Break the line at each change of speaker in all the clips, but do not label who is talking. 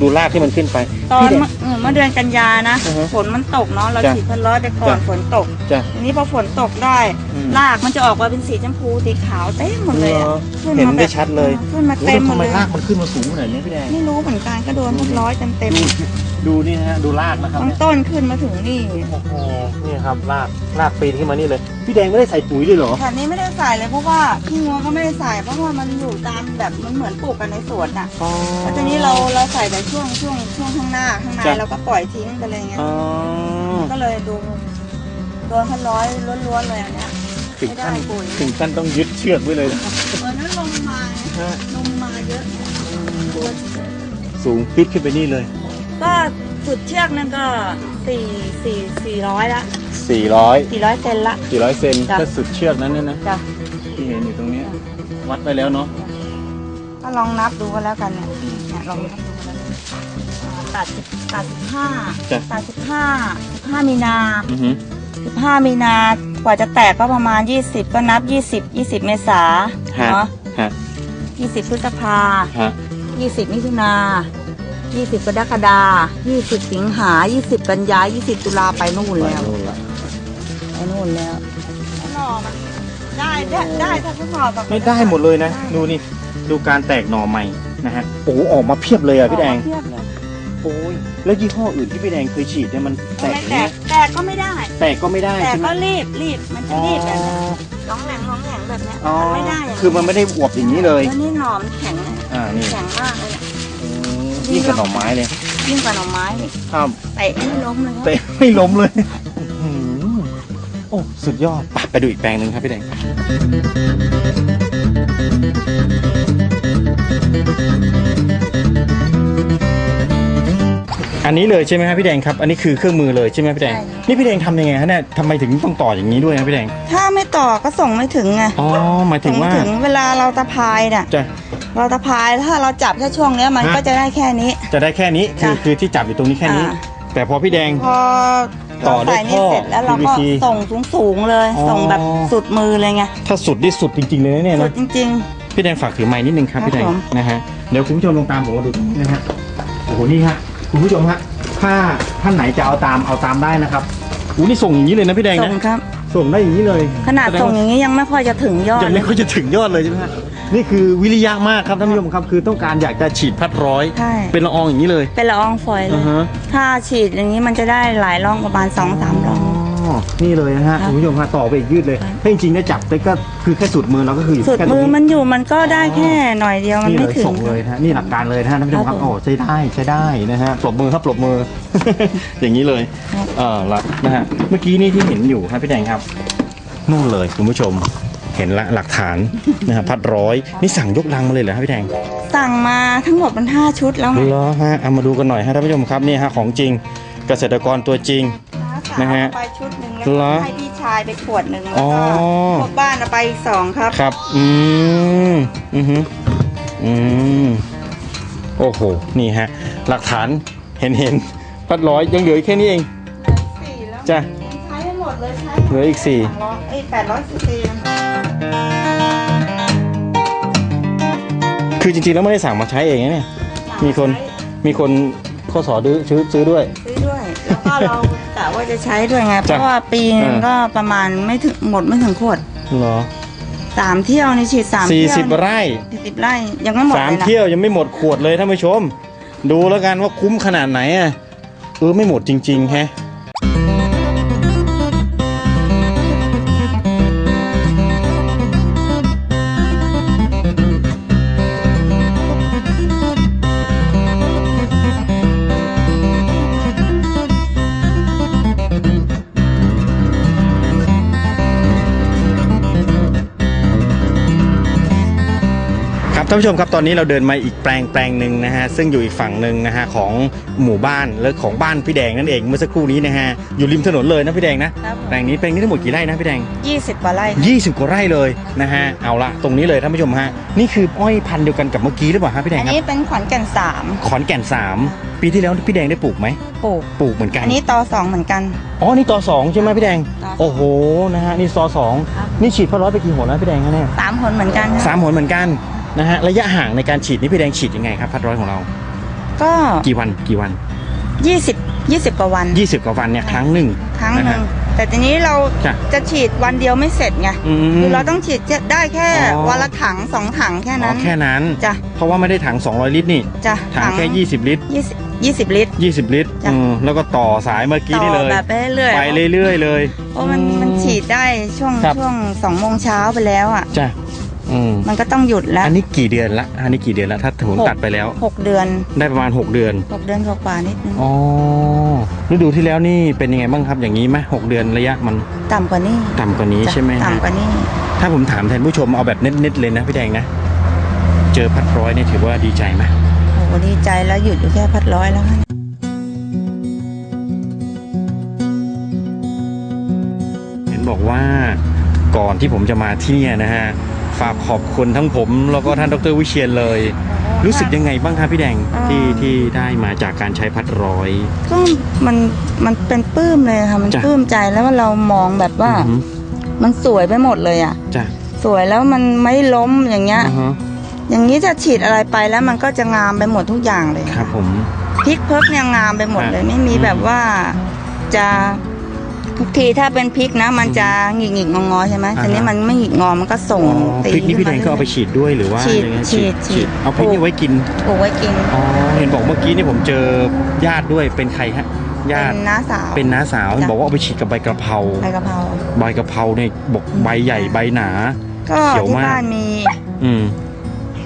ดูรากที่มันขึ้นไป
ตอน
พี่แดง
เมื่อเออเมื่อเดือนกันยานะ
อือฮะ
ฝนมันตกเนาะเรา
จ้ะ
ฉีดพันร้อยไปก่อน
จ้ะ
ฝนตก
จ้ะ
ทีนี้พอฝนตกได้
อืม
รากมันจะออกมาเป็นสีชมพูสีขาวเต็มหมดเลยอะ
เหรอ
ขึ้
เห็น
มา
ได้
แบบ
ชัดเลย
ขึ้นมา
โอ้
เต็
แล้
ม
ว
หม
ทำ
ด
ไม
เลย
รากมันขึ้นมาสูงขนาดนี้พี่แดง
ไม่รู้เหมือนกันก็โดนพันร้อยเต็มเต็ม
ดู ดูนี่นะฮะดูรากนะครับ
บางต้นขึ้นมาถึงนี่
โอ้โหนี่ครับรากรากปีนขึ้นมานี่เลย พี่แดงไม่ได้ใส่ปุ๋ยด้วยเหรอ
แถบนี้ไม่ได้ใส่เลยเพราะว่าขี้งัวก็ไม่ได้ใส่เพราะว่ามันอยู่ตามแบบมันเหมือนปลูกกันในสวนน่ะ
อ๋อ
แล้วทีนี้เราเราใส่แต่ช่วงช่วงช่วงข้างหน้าข้างใน
จ้ะ
เราก็ปล่อยทิ้งไปเลยไง
อ๋อ
ก็เลยดูโดนพันร้อยล้วนๆเลยอันเนี้ย
ถึง
ไม่ได้
ขั้น
ปุ๋ย
ถึงขั้นต้องยึดเชือกไว้เลยนะ
เออนั้นลงมา
ฮะ
ลงมาเยอะตัว
สูงปิดขึ้นไปนี่เลย
ก็สุดเชือกนั่นก็สี่สี่สี่ร้อยละ
400
สี่ร้อยเซนละ
400 เซน
จ้ะ
ถ้าสุดเชือกนั้นเนี่ยนะ
จ้ะ
ที่เห็นอยู่ตรงเนี้ยวัดไปแล้วเนาะ
ก็ลองนับดูกันแล้วกันเนี่ยเนี่ยลองนับดูกันแล้วกันอ่าตัดสิบตัดสิบห้า
จ้ะ
ตัดสิบห้าสิบห้ามีนา
อือฮึ
สิบห้ามีนากว่าจะแตกก็ประมาณยี่สิบก็นับยี่สิบยี่สิบเมษา
ฮะ
เนาะ
ฮะ
ยี่สิบพฤษภา
ฮะ
ยี่สิบมิถุนา ยี่สิบกรกฎายี่สิบสิงหายี่สิบกันยายี่สิบตุลาไปนู่น
ไป
แล้ว
นู่นละ
ไปนู่นแล้วหน่อมันได้ได้ได้ถ้าทุกหน่อแบบ
ไม่ได้หมดเลยนะ ดูนี่ ดูการแตกหน่อใหม่นะฮะโอ้โหออกมาเพียบเลยอะพี่แดง
เทียบเลย
โอ้ยแล้วยี่ห้ออื่นที่พี่แดงเคยฉีดเนี่ยมันแต
ไม่
กอย่าง
แต
เนี้
ก
ย
แตกก็ไม่ได้
แตกก็ไม่ได้
แต่
ใช่ไหม
ก็รีบรีบมันจะ
อ๋อ
รีบแบบเนี้ยร้องแหลงร้องแหลงแบบเนี้ย
อ๋อ
มันไม่ได้ย่าง
คือมันไม่ได้อวบอย่างนี้เลย
แล้วนี่หน่อมนแข็งนะ
อ่านี่
แข็งมากเลยเนี่ ย
อืมยิ่งกับหน่อไม้เลย
ยิ่งกว่าหน่อไม้อีก
ครับ
เตะไม่ล้มเลยครับ
เตะไม่ล้มเลยอื้อหือโอ้สุดยอดไปไปดูอีกแปลงหนึ่งครับพี่แดงอันนี้เลยใช่ไหมครับพี่แดงครับ อันนี้คือเครื่องมือเลยใช่ไหมพี่แดง นี่พี่แดงทำยังไงฮะเนี่ยทำไมถึงต้องต่ออย่างนี้ด้วยนะพี่แดง
ถ้าไม่ต่อก็ส่งไม่ถึงไง
อ๋อหมายถึงว่า
ส่ไม่ถึงเวลาเราตะพายเนี่ย
จะ
เราตะพายถ้าเราจับแค่ช่วงเนี้ยมัน
ฮะ
ก็จะได้แค่นี้
จะได้แค่นี้คือ
จ้ะ
คือที่จับอยู่ตรงนี้แค่นี้
อ่า
แต่พอพี่แดง
พอ
ต่อ
เรา
ด้วย
ใส่นี่
ท่อ
เสร็จแล้วเราก็
PVC
ส่งสูงสูงๆเลย
อ๋อ
ส่งแบบสุดมือเลยไง
ถ้าสุดที่สุดจริงๆเลยนะเนี่ย
สุ
นะ
ดจริง
พี่แดงฝากถือไม้นิดนึงครับ
ครับ
พี่แดง
ผม
นะฮะเดี๋ยวคุณผู้ชมลองตามผมมาดูนะฮะโอ้โหนี่ฮะคุณผู้ชมฮะถ้าท่านไหนจะเอาตามเอาตามได้นะครับอู้นี่ส่งอย่างนี้เลยนะพี่แดง
ๆ
นะ
ส่งครับ
ส่งได้อย่างนี้เลย
ขนาด
แส
ส่ง
ว่
อย่างนี้ยังไม่ค่อยจะถึงยอด
ยังไม่ค่อยจะถึงยอดเลยใช่ไหมฮะ นี่คือวิริยะมากครับท่านผู้ชมครับ คือต้องการอยากจะฉีดพัดร้อย
ใช่
เป็นละอองอย่างนี้เลย
เป็นละอองฝอยเล
อ่ายฮะ
ถ้าฉีดอย่างนี้มันจะได้หลายร่องประมาณสองสามร่อง
อ๋อนี่เลยนะฮะ
ครับ
คุณผู้ชมฮะต่อไปอีกยืดเลย
ครับ
ถ้าจริงๆเนี่ยจับไปก็คือแค่สุดมือเราก็คืออยู่
สุด
แค่ตร
มื
ง
อ
นี้
มันอยู่มันก็ได้แค่หน่อยเดียวมัน
นี่เล
ไม่
ย
ถึง
ส่งเลยนะฮะนี่หลักการเลยนะฮะท่านผู้ชมค
ครั
รับบ
ผม
โอ้ใช้ได้ใช้ได้นะฮะปรบมือครับปรบมือ อย่างนี้เลย
ครับ
เออละนะฮะเมื่อกี้นี่ที่เห็นอยู่ครับพี่แดงครับนู่นเลยคุณผู้ชม เห็นละหลักฐานนะฮะพัดร้อยนี่สั่งยกลังมาเลยเหรอครับพี่แดง
สั่งมาทั้งหมดมันห้าชุดแล้วไง
เหรอฮะเอามาดูกันหน่อยฮะท่านผู้ชมครับนี่ฮะของจริงเกษตรกรตัวจริงนะฮะ
ไปชุดหนึ่งแล้ว
เหร
ก็
อ
ให้พี่ชายไปขวดหนึ่งแล้ว
อ๋อ
ก็พวกบ้านเอาไปอีกสองครับ
ครับอืมอือฮึอืมโอ้โหนี่ฮะหลักฐานเห็นเห็นพัดร้อยยังเหลืออีกแค่นี้เอง
สี่แล้ว
จ้ะ
ใช้ให้หมดเลยใช้
เหลืออีกสี่
สองร้อยเอ้ยแปดร้อยซีซี
คือจริงๆแล้วไม่ได้สั่งมาใช้เองนะเนี่ย มีคน มีคนข้อสอดื้อซื้อซื้อด้วย
ซื้อด้วย แล้วก็เรากะว่าจะใช้ด้วยไง เพ
จ้ะ
ราะว่าปีนึง
อ่า
ก็ประมาณไม่ถึงหมดไม่ถึงขวด
เหรอ
สามเที่ยวนี่ฉีดสาม
สี่
เที่ยว
สิบไร่
สี่สิบไร่ยังไม่หมด
สาม
เลยนะ
เที่ยวยังไม่หมดขวดเลยท่านผู้ชม ดูแล้วกันว่าคุ้มขนาดไหนอะเออไม่หมดจริงๆแฮะ ครับท่านผู้ชมครับตอนนี้เราเดินมาอีกแปลงแปลงหนึ่งนะฮะซึ่งอยู่อีกฝั่งหนึ่งนะฮะของหมู่บ้านและของบ้านพี่แดงนั่นเองเมื่อสักครู่นี้นะฮะอยู่ริมถนนเลยนะพี่แดงนะครับแปลงนี้แปลงนี้ทั้งหมดกี่ไร่นะพี่แดง
ยี่สิบกว่าไร่
20กว่าไร่เลยนะฮะเอาละตรงนี้เลยท่านผู้ชมฮะนี่คืออ้อยพันธุ์เดียวกันกับเมื่อกี้หรือเปล่าฮะพี่แดง
อัน
ครับ
นี้เป็นขอนแก่นสาม
ขอนแก่น3ปีที่แล้วพี่แดงได้ปลูกไหม
ปลูก
ปลูกเหมือนกัน
อันนี้ตอสองเหมือนกัน
อ๋อนี่ต่อสองใช่ไหมพี่แดง
ต่อสอง
โอ้โหนะฮะนี่ซอสอง
ครับ
นี่ฉีดพัดร้อยไปกี่หนแล้วพี่แดงฮะเนี่ย
สามผลเหมือนกัน
สามหนเหมือนกัน นะฮะระยะห่างในการฉีดนี่พี่แดงฉีดยังไงครับพัดร้อยของเรา
ก็
กี่วันกี่วัน
ยี่สิบยี่สิบกว่าวัน
20 กว่าวันเนี่ยครั้งหนึ่ง
ครั้งห
นะ
นึ่
ฮะ
งแต่ทีนี้เรา
จ้ะ
จะฉีดวันเดียวไม่เสร็จไง
อืม
คือเราต้องฉีดได้แค่
อ๋อ
วันละถังสองถังแค่
อ๋
นั้
อนแค่นั้น
จ้ะ
เพราะว่าไม่ได้ถัง 200 ลิตรนี่
จ้ะ
ถังแค่ 20 ลิตร
ยี่สิบยี่สิบลิตร
20 ลิตร
จ้ะ
อืมแล้วก็ต่อสายเมื่อกี้
ต่
นี่
อ
เลย
แบบไปเรื่อยๆ
ไปเรื่อยๆเลย
เพราะมันมันฉีดได้ช่วง
ครับ
ช่วงสองโมงเช้าไปแล้วอะ
จ้ะ อืม
มันก็ต้องหยุดแล้ว
อันนี้กี่เดือนละ อันนี้กี่เดือนละถ้าผม
หก
ตัดไปแล้ว
หกเดือน
ได้ประมาณ 6 เดือน
หกเดือนกว่าๆนิดนึง
อ๋อ ฤดูที่แล้วนี่เป็นยังไงบ้างครับ อย่างนี้ไหมหกเดือนระยะมัน
ต่ำกว่านี้
ต่ำกว่านี้
จ้ะ
ใช่ไหมฮะ
ต่ำกว่านี้
ถ้าผมถามแทนผู้ชมเอาแบบเน็ตๆเลยนะพี่แดงนะ เจอพัดร้อยเนี่ยถือว่าดีใจไหม
โอ้โหดีใจแล้วหยุดอยู่แค่พัดร้อยแล้วค่ะ
เห็นบอกว่าก่อนที่ผมจะมาที่เนี่ยนะฮะ ฝากขอบคุณทั้งผม แล้วก็ท่านดรวิเชียนเลย รู้สึกยังไงบ้างครับพี่แดงที่ที่ได้มาจากการใช้พัดร้อย
ก็มันมันเป็นปลื้มเลยค่ะ มัน
จ้ะ
ปลื้มใจแล้วว่าเรามองแบบว่า
อือฮึ
มันสวยไปหมดเลยอะ
จ้ะ
สวยแล้วมันไม่ล้มอย่างเงี้ย
อ่าฮะ
อย่างนี้จะฉีดอะไรไปแล้วมันก็จะงามไปหมดทุกอย่างเลย
ครับผม
พริกเพิกเนี่ยงามไปหมดเลย ไม่มี
อืม
แบบว่าจะ ทุกทีถ้าเป็นพริกนะ มันจะหงิกหงิกๆงองอๆใช่ไหม
อ่าฮะ
ทีนี้มันไม่หงิกงอมันก็ส่ง
อ๋อ
ตี
พริกนี่พี่แดงก็เอาไป
ขึ้น
ฉีดด้วยหรือว่า
ฉีด
ยังไง
ฉีดฉีด
เอาพริกนี่ไว้กิน
มาปลูกไว้กิน
อ๋อเห็นบอกเมื่อกี้นี่ผมเจอญาติด้วยเป็นใครฮะญา
เป็
ติ
นน้าสาว
เป็นน้าสาว
จ้ะ
บอกว่าเอาไปฉีดกับใบกระเพรา
ใบกะเพรา
ใบกระเพราเนี่ยบอกใบใหญ่ใบหนา
ก็
เขียว
ที่
มาก
บ้านมี
อืม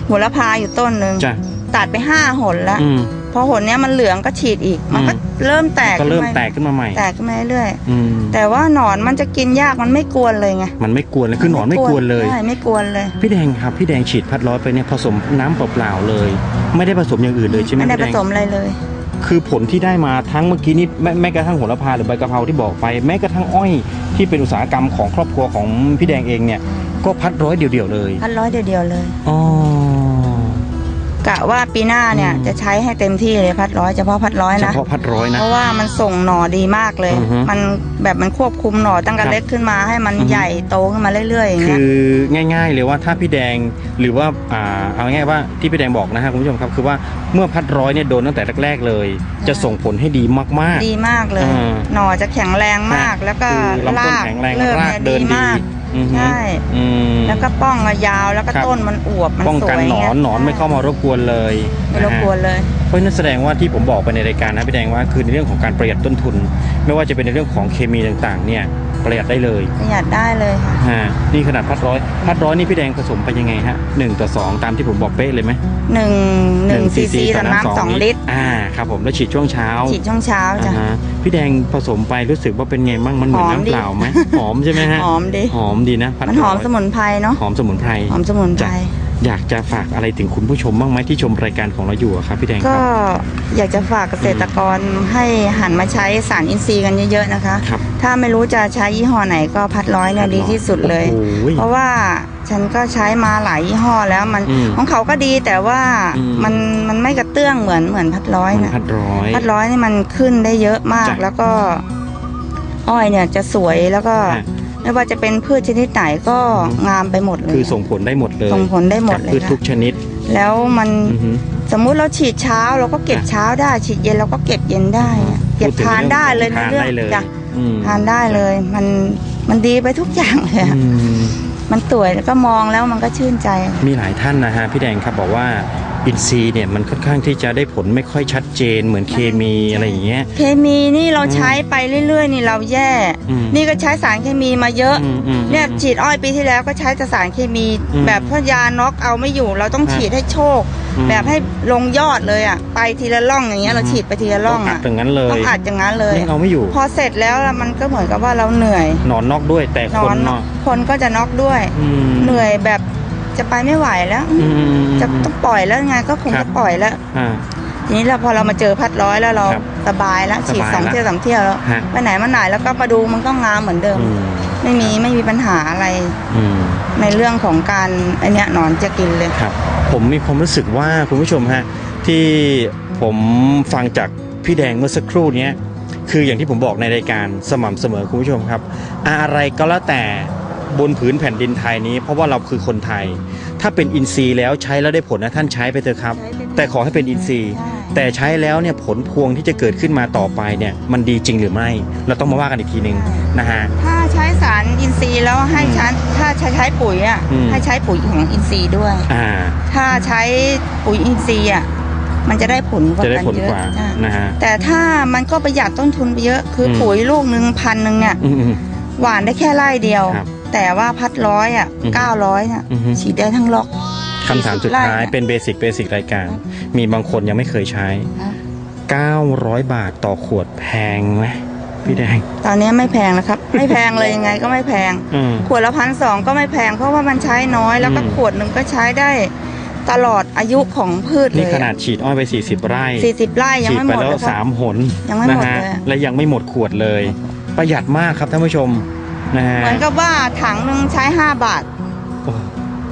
โหระพาอยู่ต้นหนึ่ง
จ้ะ
ตัดไปห้าหนแล้ว
อืม
พอหนเนี้ยมันเหลืองก็ฉีดอีก มันก็
อืม
เริ่มแตก
ก็เริ่ม
ขึ้น
แตกขึ้นมาใหม่
แตกขึ้นมาเรื่อย
อืม
ๆแต่ว่าหนอนมันจะกินยากมันไม่กวนเลยไง
มันไม่กวนเลยคือหนอนไม่กวนเลย
ใช่ไม่กวนเลย
พี่แดงครับพี่แดงฉีดพัดร้อยไปเนี่ยผสมน้ำเปล่าๆเลย ไม่ได้ผสมอย่างอื่นเลยใช่ไหม
ไม่ได้
พี่
ผ
แดง
สมอะไรเลย
คือผลที่ได้มาทั้งเมื่อกี้นี้แม้แม้กระทั่งโหระพาหรือใบกะเพราที่บอกไป แม้กระทั่งอ้อยที่เป็นอุตสาหกรรมของครอบครัวของพี่แดงเองเนี่ย ก็พัดร้อยเดี่ยวๆเลย
พันร้อยเดียวๆเลย
อ๋อ
กะว่าปีหน้าเนี่ย
อืม
จะใช้ให้เต็มที่เลยพัดร้อยเฉพาะพัดร้อย
เฉ
นะ
พาะพัดร้อยนะ
เพราะว่ามันส่งหน่อดีมากเลย
อือฮึ
มันแบบมันควบคุมหน่อตั้งแต่
ครับ
เล็กขึ้นมาให้มัน
อือฮึ
ใหญ่โตขึ้นมาเรื่อยๆอย่าง
คื
เงี้ย
อง่าย ๆ เลยว่าถ้าพี่แดงหรือว่าอ่าเอาง่ายๆว่าที่พี่แดงบอกนะฮะคุณผู้ชมครับคือว่าเมื่อพัดร้อยเนี่ยโดนตั้งแต่แรกๆเลย จะส่งผลให้ดีมาก
ดีมากเลย
อ่า
หน่อจะแข็งแรงมาก
ฮะ
แล้ว
ๆ
ก็
คือลำต้น
ราก
แข็งแรง
เริ่ม
ราก
เนี่ย
เดินดี
มาก
อือฮึ
ใช่
อืม
แล้วก็ป้องก็ยาวแล้วก็
ครับ
ต้นมันอวบมัน
ป้อง
ส
กัน
วย
หนอน
เงี้ย
หนอนไม่เข้ามารบกวนเลย
ไม่รบกวนเลย
เพราะฉะนั้นแสดงว่าที่ผมบอกไปในรายการนะพี่แดงว่าคือในเรื่องของการประหยัดต้นทุน ไม่ว่าจะเป็นในเรื่องของเคมีต่างๆ เนี่ย ประหยัดได้เลย
ประหยัดได้เลยค่ะ
ฮะนี่ขนาดพัดร้อยพัดร้อยนี่พี่แดงผสมไปยังไงฮะหนึ่งต่อสองตามที่ผมบอกเป๊ะเลยไหม
หนึ่งหนึ่งซีซีต่อน้ำสองลิตร
อ่าครับผมแล้วฉีดช่วงเช้า
ฉีดช่วงเช้าจ้ะ
อ่าฮะพี่แดงผสมไปรู้สึกว่าเป็นไงบ้างมันเหมือน
หอม
น้ำ
ดี
เปล่าไหมหอมใช่ไหมฮะ
หอมดี
หอมดีนะพัด
มันหอม
ร้ย
สมุนไพรเนาะ
หอมสมุนไพร
หอมสมุนไพร
จ้ะ อยากจะฝากอะไรถึงคุณผู้ชมบ้างไหมที่ชมรายการของเราอยู่อะครับพี่แดงค
ก็
รับ
อยากจะฝากเกษตรกรให้หันมาใช้สารอินทรีย์กันเยอะๆนะคะ
ครับ
ถ้าไม่รู้จะใช้ยี่ห้อไหนก็พัดร้อยเนี่ยดีที่สุดเลย
โอ้โห
เพราะว่าฉันก็ใช้มาหลายยี่ห้อแล้วมัน
อืม
ของเขาก็ดีแต่ว่า
อืม
มันมันไม่กระเตื้องเหมือนเหมือนพัดร้อย
มัน
นะ
พัดร้อย
พัดร้อยนี่มันขึ้นได้เยอะมาก
จ้ะ
แล้วก็ อ้อยเนี่ยจะสวยแล้วก็
ฮะ
ไม่ว่าจะเป็นพืชชนิดไหนก็
อืม
งามไปหมดเลย
คือส่งผลได้หมดเลย
ส่งผลได้หมด
กับ
เลย
พืช
ค่ะ
ทุกชนิด
แล้วมัน
อือฮึ
สมมุติเราฉีดเช้าเราก็เก็บ
อะ
เช้าได้ ฉีดเย็นเราก็เก็บเย็นได้อะเก็บ
พูถึง
ทานได้เลย
ทาน
เรื่
ได้เลย
จ้ะ
อืม
ทานได้เลย มันมันดีไปทุกอย่างเลยอะ
อืม
มันสวยแล้วก็มองแล้วมันก็ชื่นใจ
มีหลายท่านนะฮะพี่แดงครับบอกว่า อินทรีย์เนี่ยมันค่อนข้างที่จะได้ผลไม่ค่อยชัดเจนเหมือนเคมีอะไรอย่างเงี้ย
เคมีนี่เราใช้ไปเรื่อย ๆ นี่เราแย่
อืม
นี่ก็ใช้สารเคมีมาเยอะ
อืมอืม
เนี่ยฉีดอ้อยปีที่แล้วก็ใช้แต่สารเคมี
อืม
แบบพยาน็อกเอาไม่อยู่ เราต้อง
ฮะ
ฉีดให้โชค
อืม
แบบให้ลงยอดเลยอะไปทีละร่องอย่างเงี้ยเราฉีดไปทีละร่อง
ต้อัด
อะ
อย่างนั้นเล
ต้อยงอัดอย่างนั้นเลย
ยังเอาไม่อยู่
พอเสร็จแล้วล่ะมันก็เหมือนกับว่าเราเหนื่อย
หนอนนอกด้วยแต่
น
ค
อนน
เนาะ
คนก็จะน็อกด้วย
อืม
เหนื่อยแบบ จะไปไม่ไหวแล้ว
อืมอืมอืม
จะต้องปล่อยแล้วไงก็คง
ครั
จะ
บ
ปล่อยแล้ว
อ่า
ทีนี้เราพอเรามาเจอพัดร้อยแล้วเรา
ครับ
สบายแล้วฉีด
สบาย
สอง
ละ
เที่ยวสามเที่ยวแล้ว
ฮะ
ไปไหนมาไหนแล้วก็มาดูมันก็งามเหมือนเดิม
อืม
ไม่มีไม่มีปัญหาอะไร
อืม
ในเรื่องของการไอเนี้ยหนอนจะกินเลย
ครับ ผมมีความรู้สึกว่าคุณผู้ชมฮะที่ผมฟังจากพี่แดงเมื่อสักครู่เนี้ยคืออย่างที่ผมบอกในรายการสม่ำเสมอคุณผู้ชมครับ อะไรก็แล้วแต่ บนผืนแผ่นดินไทยนี้ เพราะว่าเราคือคนไทย ถ้าเป็นอินทรีย์แล้วใช้แล้วได้ผลนะท่านใช้ไปเถอะครับ
ใช้ไปเถอะ
แต่ขอให้เป็นอินทรีย์
ใช่
แต่ใช้แล้วเนี่ยผลพวงที่จะเกิดขึ้นมาต่อไปเนี่ยมันดีจริงหรือไม่ เราต้องมาว่ากันอีกทีหนึ่งนะฮะ
ถ้าใช้สารอินทรีย์แล้วให้ใช้ถ้าใช้ใช้ปุ๋ยอะ
อืม
ให้ใช้ปุ๋ยของอินทรีย์ด้วย
อ่า
ถ้าใช้ปุ๋ยอินทรีย์อะมันจะได้ผลกว่า
จะได้
กัน
ผล
เยอะ
กว่า
อะ
นะฮะ
แต่ถ้ามันก็ประหยัดต้นทุนไปเยอะคืออ
ม
ปุ๋ยลูกหนึ่งพันหนึ่งเนี่ย
อืมอืม
หวานได้แค่ไร่เดียว
ครับ
แต่ว่าพัดร้อยอะ
อืม
เก้าร้อยเนี่ย
อือฮึ
ฉีดได้ทั้งล็อก
คำถามสุดท้าย
ไร่เนี่ย
เป็นเบสิกเบสิกรายการ มีบางคนยังไม่เคยใช้
ครับ
900 บาทต่อขวดแพงไหมพี่แดง
ตอนนี้ไม่แพงแล้วครับ ไม่แพงเลยยังไงก็ไม่แพง
อืม
ขวดละพันสองก็ไม่แพงเพราะว่ามันใช้น้อยแล้วก็
อืม
ขวดหนึ่งก็ใช้ได้ตลอดอายุของพืชเล
นี่
ย
ขนาดฉีดอ้อยไป 40 ไร่
สี่สิบไร่ยัง
ฉีด
ไม่
ไป
หมด
แล้ว
เลยค
สา
รับ
มหน
ยังไม่หมด
นะฮะ
เลย
และยังไม่หมดขวดเลย ประหยัดมากครับท่านผู้ชม นะฮะ
เหมือนกับว่าถังหนึ่งใช้ห้าบาท
โอ้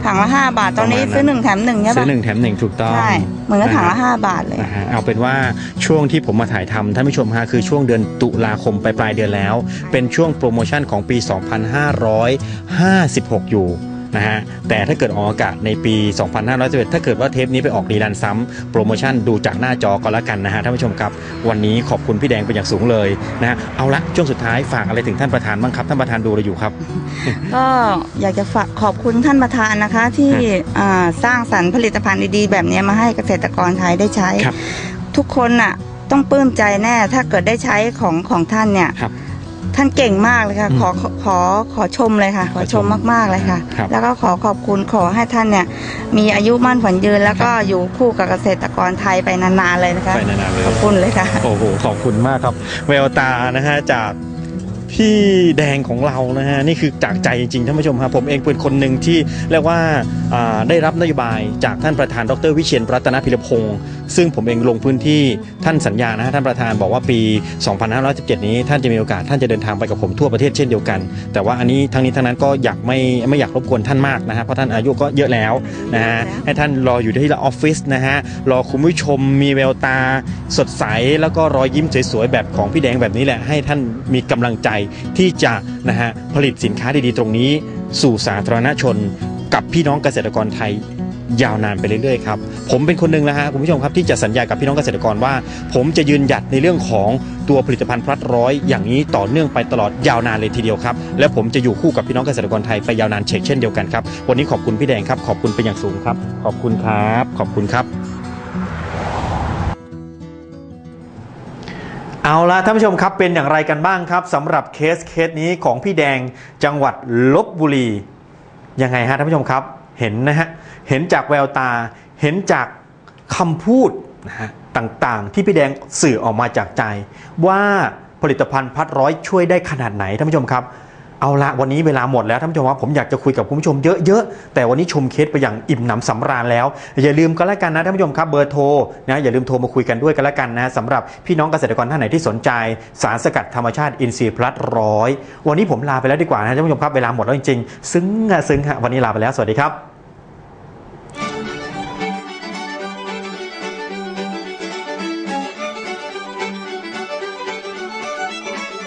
ถังละห้าบาท ตอนนี้
ประมาณนั้น
ซื้อหนึ่งแถมหนึ่งใช่
ซื้
ปะ
อหนึ่งแถมหนึ่งถูกต้อง
ใช่ เหมือนกับถังละ
นะฮะ
ห้าบาทเลย
นะฮะเอาเป็นว่าช่วงที่ผมมาถ่ายทำท่านผู้ชมฮะคือช่วงเดือนตุลาคมไปปลายเดือนแล้ว เป็นช่วงโปรโมชั่นของปี 2556 อยู่ นะฮะแต่ถ้าเกิดออกอากาศในปี 2511ถ้าเกิดว่าเทปนี้ไปออกรีดันซ้ำโปรโมชั่นดูจากหน้าจอก็แล้วกันนะฮะท่านผู้ชมครับ วันนี้ขอบคุณพี่แดงเป็นอย่างสูงเลยนะฮะเอาละช่วงสุดท้ายฝากอะไรถึงท่านประธานบ้างครับท่านประธานดูเราอยู่ครับ
ก็อยากจะฝากขอบคุณท่านประธานนะคะ ที่อ่าสร้างสรรค์ผลิตภัณฑ์ดีๆแบบนี้มาให้เกษตรกรไทยได้ใช้
ครับ
ทุกคนน่ะต้องปลื้มใจแน่ถ้าเกิดได้ใช้ของของท่านเนี่ย
ครับ
ท่านเก่งมากเลยค่ะ
อืม
ขอขอขอขอชมเลยค่ะ ขอชมมากๆเลยค่ะ
ครับ
แล้วก็ขอขอบคุณขอให้ท่านเนี่ย มีอายุมั่นขวัญยืน แล้วก็อยู่คู่กับเกษตรกรไทยไปนานๆเลยนะคะ
ไปนานๆเลย
ขอบคุณเลยค่ะ
โอ้โห ขอบคุณมากครับ แววตานะฮะจาก พี่แดงของเรานะฮะนี่คือจากใจจริงๆท่านผู้ชมครับผมเองเป็นคนหนึ่งที่เรียกว่าอ่าได้รับนโยบายจากท่านประธานดรวิเชียนรัตนพิรพงศ์ซึ่งผมเองลงพื้นที่ท่านสัญญานะฮะท่านประธานบอกว่าปี 2517 นี้ท่านจะมีโอกาสท่านจะเดินทางไปกับผมทั่วประเทศเช่นเดียวกัน แต่ว่าอันนี้ทั้งนี้ทั้งนั้นก็อยากไม่ไม่อยากรบกวนท่านมากนะฮะเพราะท่านอายุก็เยอะแล้วนะฮะให้ท่านรออยู่ที่ออฟฟิศนะฮะรอคุณผู้ชมมีแววตาสดใส แล้วก็รอยยิ้มสวยๆแบบของพี่แดงแบบนี้แหละให้ท่านมีกำลังใจที่จะนะฮะผลิตสินค้าดีๆ ตรงนี้ สู่สาธารณชน กับพี่น้องเกษตรกรไทยยาวนานไปเรื่อยๆครับผมเป็นคนหนึ่งแล้วฮะคุณผู้ชมครับที่จะสัญญากับพี่น้องเกษตรกรว่า ผมจะยืนหยัดในเรื่องของตัวผลิตภัณฑ์พลัดร้อยอย่างนี้ต่อเนื่องไปตลอดยาวนานเลยทีเดียวครับ และผมจะอยู่คู่กับพี่น้องเกษตรกรไทยไปยาวนานเช่นเช่นเดียวกันครับวันนี้ขอบคุณพี่แดงครับขอบคุณเป็นอย่างสูงครับ ขอบคุณครับ ขอบคุณครับ เอาละท่านผู้ชมครับเป็นอย่างไรกันบ้างครับสำหรับเคสเคสนี้ของพี่แดงจังหวัดลบบุรียังไงฮะท่านผู้ชมครับเห็นนะฮะเห็นจากแววตา เห็นจากคำพูดนะฮะต่างๆ ที่พี่แดงสื่อออกมาจากใจ ว่าผลิตภัณฑ์พัดร้อยช่วยได้ขนาดไหนท่านผู้ชมครับ เอาละวันนี้เวลาหมดแล้วท่านผู้ชมว่าผมอยากจะคุยกับคุณผู้ชมเยอะๆแต่วันนี้ชมเคสไปอย่างอิ่มหนำสำราญแล้ว อย่าลืมก็แล้วกันนะท่านผู้ชมครับเบอร์โทรนะอย่าลืมโทรมาคุยกันด้วยกันแล้วกันนะสำหรับพี่น้องเกษตรกรท่านไหนที่สนใจ สารสกัดธรรมชาติอินทรีย์พลัสร้อยวันนี้ผมลาไปแล้วดีกว่านะท่านผู้ชมครับเวลาหมดแล้วจริงๆ ซึ้งอะซึ้งฮะวันนี้ลาไปแล้วสวัสดีครับ